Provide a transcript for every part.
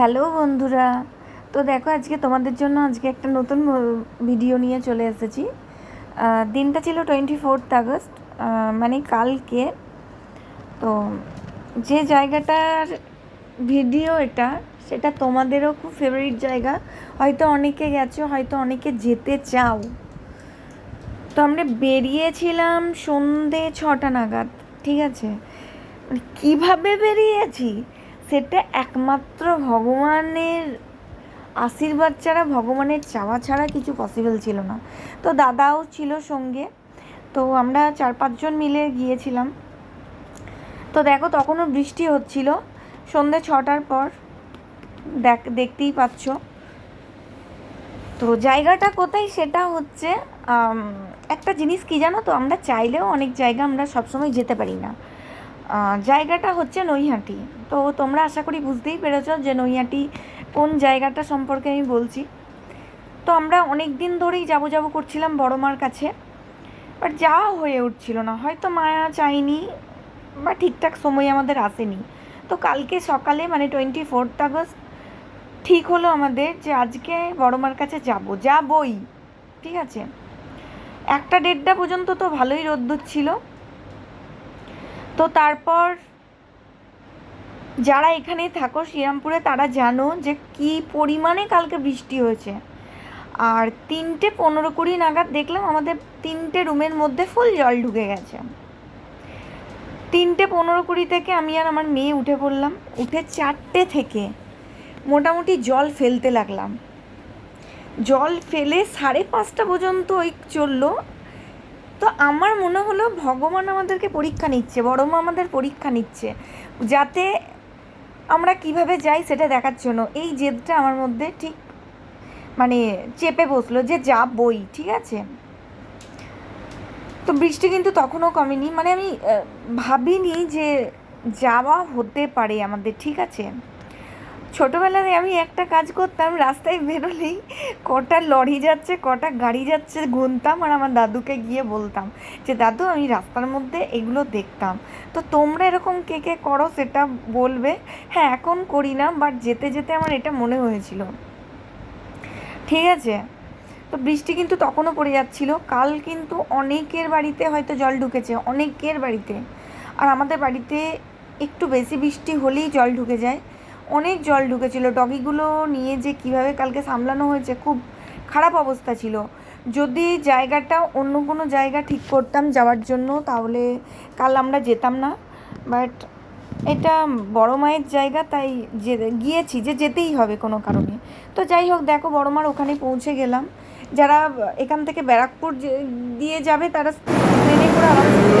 Hello বন্ধুরা। তো দেখো আজকে তোমাদের জন্য আজকে একটা নতুন ভিডিও নিয়ে চলে এসেছি। দিনটা ছিল টোয়েন্টি ফোর্থ আগস্ট মানে কালকে। তো যে জায়গাটার ভিডিও এটা, সেটা তোমাদেরও খুব ফেভারিট জায়গা। হয়তো অনেকে গেছো, হয়তো অনেকে যেতে চাও। তো আমরা বেরিয়েছিলাম সন্ধে ছটা নাগাদ, ঠিক আছে? মানে কীভাবে বেরিয়েছি? সেটা একমাত্র ভগবানের আশীর্বাদ ছাড়া, ভগবানের চাওয়া ছাড়া কিছু পসিবল ছিল না। তো দাদাও ছিল সঙ্গে। তো আমরা চার পাঁচজন মিলে গিয়েছিলাম। তো দেখো তখনও বৃষ্টি হচ্ছিল। সন্ধে ছটার পর দেখ, দেখতেই পাচ্ছ। তো জায়গাটা কোথায় সেটা হচ্ছে একটা জিনিস কি জানো তো, আমরা চাইলেও অনেক জায়গা আমরা সবসময় যেতে পারি না। জায়গাটা হচ্ছে নৈহাটি। তো তোমরা আশা করি বুঝতেই পেরেছ যে নৈয়াটি কোন জায়গাটা সম্পর্কে আমি বলছি। তো আমরা অনেক দিন ধরেই যাব যাব করছিলাম বড় মার কাছে বাট যাওয়া হয়ে উঠছিল না। হয়তো মায়া চাইনি বা ঠিকঠাক সময় আমাদের আসেনি। তো কালকে সকালে মানে টোয়েন্টি ফোর্থ আগস্ট ঠিক হলো আমাদের যে আজকে বড় মার কাছে যাব, যাবই, ঠিক আছে? একটা দেড়টা পর্যন্ত তো ভালোই রোদ্দুর ছিল। তো তারপর যারা এখানে থাকো, শ্রীরামপুরে তারা জানো যে কি পরিমাণে কালকে বৃষ্টি হয়েছে। আর তিনটে পনেরো কুড়ি নাগাদ দেখলাম আমাদের তিনটে রুমের মধ্যে ফুল জল ঢুকে গেছে। তিনটে পনেরো কুড়ি থেকে আমি আর আমার মেয়ে উঠে পড়লাম। উঠে চারটে থেকে মোটামুটি জল ফেলতে লাগলাম। জল ফেলে সাড়ে পাঁচটা পর্যন্ত ওই চলল। তো আমার মনে হলো ভগবান আমাদেরকে পরীক্ষা নিচ্ছে, বড় মা আমাদের পরীক্ষা নিচ্ছে। যাতে আমরা কীভাবে যাই সেটা দেখার জন্য। এই জেদটা আমার মধ্যে ঠিক মানে চেপে বসল যে যা বই ঠিক আছে? তো বৃষ্টি কিন্তু তখনও কমেনি। মানে আমি ভাবিনি যে যাওয়া হতে পারে আমাদের, ঠিক আছে? ছোটোবেলায় আমি একটা কাজ করতাম, রাস্তায় বেরোলেই কটা লরি যাচ্ছে, কটা গাড়ি যাচ্ছে গুনতাম আর আমার দাদুকে গিয়ে বলতাম যে, দাদু, আমি রাস্তার মধ্যে এগুলো দেখতাম। তো তোমরা এরকম কে কে করো সেটা বলবে। হ্যাঁ এখন করি না বাট যেতে যেতে আমার এটা মনে হয়েছিল। ঠিক আছে? তো বৃষ্টি কিন্তু তখনও পড়ে যাচ্ছিল, কাল কিন্তু অনেকের বাড়িতে হয়তো জল ঢুকেছে, অনেকের বাড়িতে। আর আমাদের বাড়িতে একটু বেশি বৃষ্টি হলেই জল ঢুকে যায়। অনেক জল ঢুকেছিল ডগিগুলো নিয়ে যে কীভাবে কালকে সামলানো হয়েছে খুব খারাপ অবস্থা ছিল যদি জায়গাটা অন্য কোনো জায়গা ঠিক করতাম যাওয়ার জন্য তাহলে কাল আমরা যেতাম না বাট এটা বড় মায়ের জায়গা তাই যে গিয়েছি যে যেতেই হবে কোনো কারণে তো যাই হোক দেখো বড় মার ওখানে পৌঁছে গেলাম যারা এখান থেকে ব্যারাকপুর দিয়ে যাবে তারা ট্রেনে করে আরামসে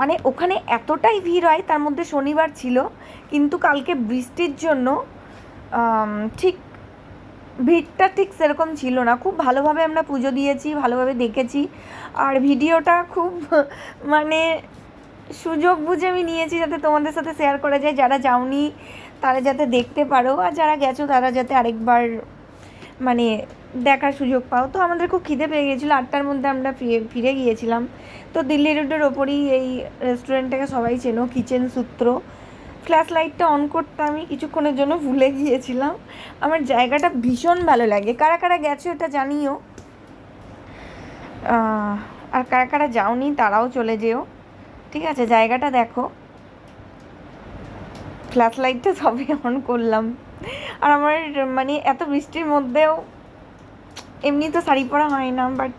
মানে ওখানে এতটাই ভিড় হয়, তার মধ্যে শনিবার ছিল, কিন্তু কালকে বৃষ্টির জন্য ঠিক ভিড়টা ঠিক সেরকম ছিল না। খুব ভালোভাবে আমরা পুজো দিয়েছি, ভালোভাবে দেখেছি। আর ভিডিওটা খুব মানে সুযোগ বুঝে আমি নিয়েছি যাতে তোমাদের সাথে শেয়ার করা যায়। যারা যাওনি, তারা যাতে দেখতে পারো, আর যারা গেছো, তারা যাতে আরেকবার মানে দেখার সুযোগ পাও। তো আমাদের খুব খিদে পেয়ে গিয়েছিল। আটটার মধ্যে আমরা ফিরে ফিরে গিয়েছিলাম। তো দিল্লি রোডের ওপরই এই রেস্টুরেন্টটাকে সবাই চেনো, কিচেন সূত্র। ফ্ল্যাশ লাইটটা অন করতে আমি কিছুক্ষণের জন্য ভুলে গিয়েছিলাম। আমার জায়গাটা ভীষণ ভালো লাগে। কারা কারা গেছো এটা জানিও। আর কারা কারা যাওনি তারাও চলে যেও। ঠিক আছে, জায়গাটা দেখো। ফ্ল্যাশ লাইটটা সবে অন করলাম। আর আমার মানে এত বৃষ্টির মধ্যেও এমনি তো শাড়ি পরা হয় না বাট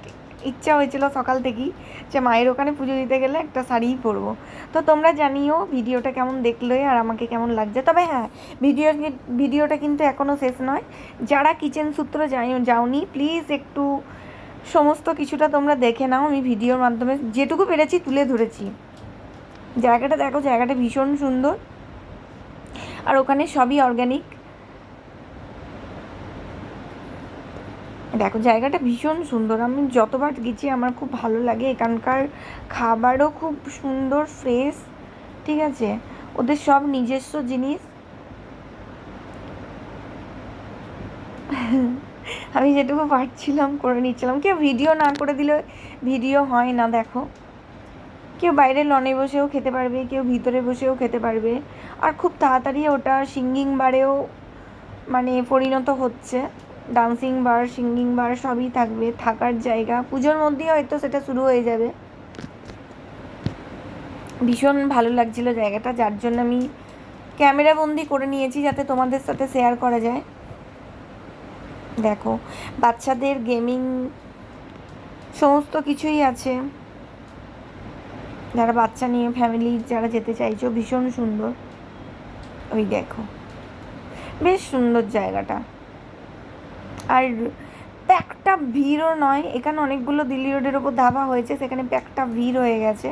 ইচ্ছা হয়েছিল সকাল থেকেই যে মায়ের ওখানে পুজো দিতে গেলে একটা শাড়িই পরবো। তো তোমরা জানিও ভিডিওটা কেমন দেখলে আর আমাকে কেমন লাগছে। তবে হ্যাঁ ভিডিও, ভিডিওটা কিন্তু এখনও শেষ নয়। যারা কিচেন সূত্র যাই যাওনি প্লিজ একটু সমস্ত কিছুটা তোমরা দেখে নাও। আমি ভিডিওর মাধ্যমে যেটুকু পেরেছি তুলে ধরেছি। জায়গাটা দেখো, জায়গাটা ভীষণ সুন্দর। আর ওখানে সবই অর্গ্যানিক দেখো, জায়গাটা ভীষণ সুন্দর। আমি যতবার গেছি, আমার খুব ভালো লাগে। এখানকার খাবারও খুব সুন্দর ফ্রেশ ঠিক আছে? ওদের সব নিজস্ব জিনিস। আমি যেটুকু পারছিলাম করে নিচ্ছিলাম। কেউ ভিডিও না করে দিলে ভিডিও হয় না, দেখো। কেউ বাইরে লনে বসেও খেতে পারবে, কেউ ভিতরে বসেও খেতে পারবে। আর খুব তাড়াতাড়ি ওটা সিঙ্গিং বারেও মানে পরিণত হচ্ছে। ডান্সিং বার সিঙ্গিং বার সবই থাকবে, থাকার জায়গা। পুজোর মধ্যেই হয়তো সেটা শুরু হয়ে যাবে। ভীষণ ভালো লাগছিল জায়গাটা, যার জন্য আমি ক্যামেরা বন্দি করে নিয়েছি যাতে তোমাদের সাথে শেয়ার করা যায়। দেখো, বাচ্চাদের গেমিং সমস্ত কিছুই আছে। যারা বাচ্চা নিয়ে ফ্যামিলি যারা যেতে চাইছো, ভীষণ সুন্দর। ওই দেখো, বেশ সুন্দর জায়গাটা। আর প্যাকটা ভিড়ও নয়, এখানে অনেকগুলো দিল্লি রোডের ওপর ধাবা হয়েছে, সেখানে প্যাকটা ভিড় হয়ে গেছে।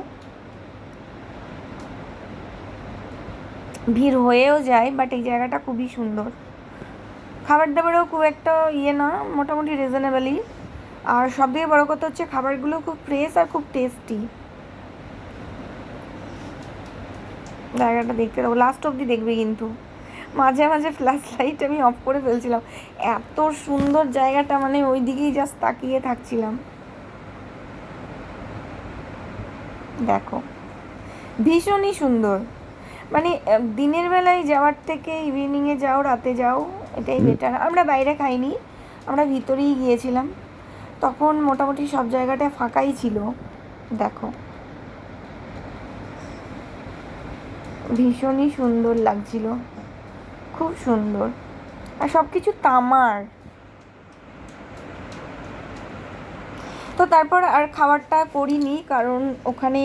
ভিড় হয়েও যায় বাট এই জায়গাটা খুবই সুন্দর। খাবার দাবারও খুব একটা ইয়ে না, মোটামুটি রিজনেবলই আর সব থেকে বড়ো কথা হচ্ছে খাবারগুলো খুব ফ্রেশ আর খুব টেস্টি জায়গাটা দেখতে দেবো লাস্ট অবধি দেখবে কিন্তু। মাঝে মাঝে ফ্ল্যাশ লাইট আমি অফ করে ফেলছিলাম। এত সুন্দর জায়গাটা মানে ওই দিকেই জাস্ট তাকিয়ে থাকছিলাম। দেখো ভীষণই সুন্দর। মানে দিনের বেলায় যাওয়ার থেকে ইভিনিংয়ে যাও রাতে যাও এটাই বেটার আমরা বাইরে খাইনি আমরা ভিতরেই গিয়েছিলাম। তখন মোটামুটি সব জায়গাটা ফাঁকাই ছিল। দেখো ভীষণই সুন্দর লাগছিল। খুব সুন্দর। আর সব কিছু তামার। তো তারপর আর খাবারটা করিনি, কারণ ওখানে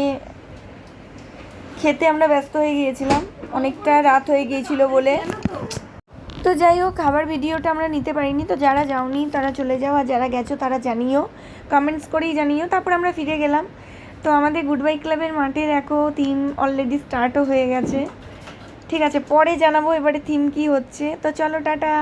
খেতে আমরা ব্যস্ত হয়ে গিয়েছিলাম। অনেকটা রাত হয়ে গিয়েছিল বলে। তো যাই হোক, খাবার ভিডিওটা আমরা নিতে পারিনি। তো যারা যাওনি, তারা চলে যাও। আর যারা গেছো, তারা জানিও। কমেন্টস করেই জানিও। তারপর আমরা ফিরে গেলাম। তো আমাদের গুড বাই ক্লাবের মাঠে দেখো থিম অলরেডি স্টার্টও হয়ে গেছে। ঠিক আছে পরে জানাব এবারে থিম কি হচ্ছে। তো চলো টাটা।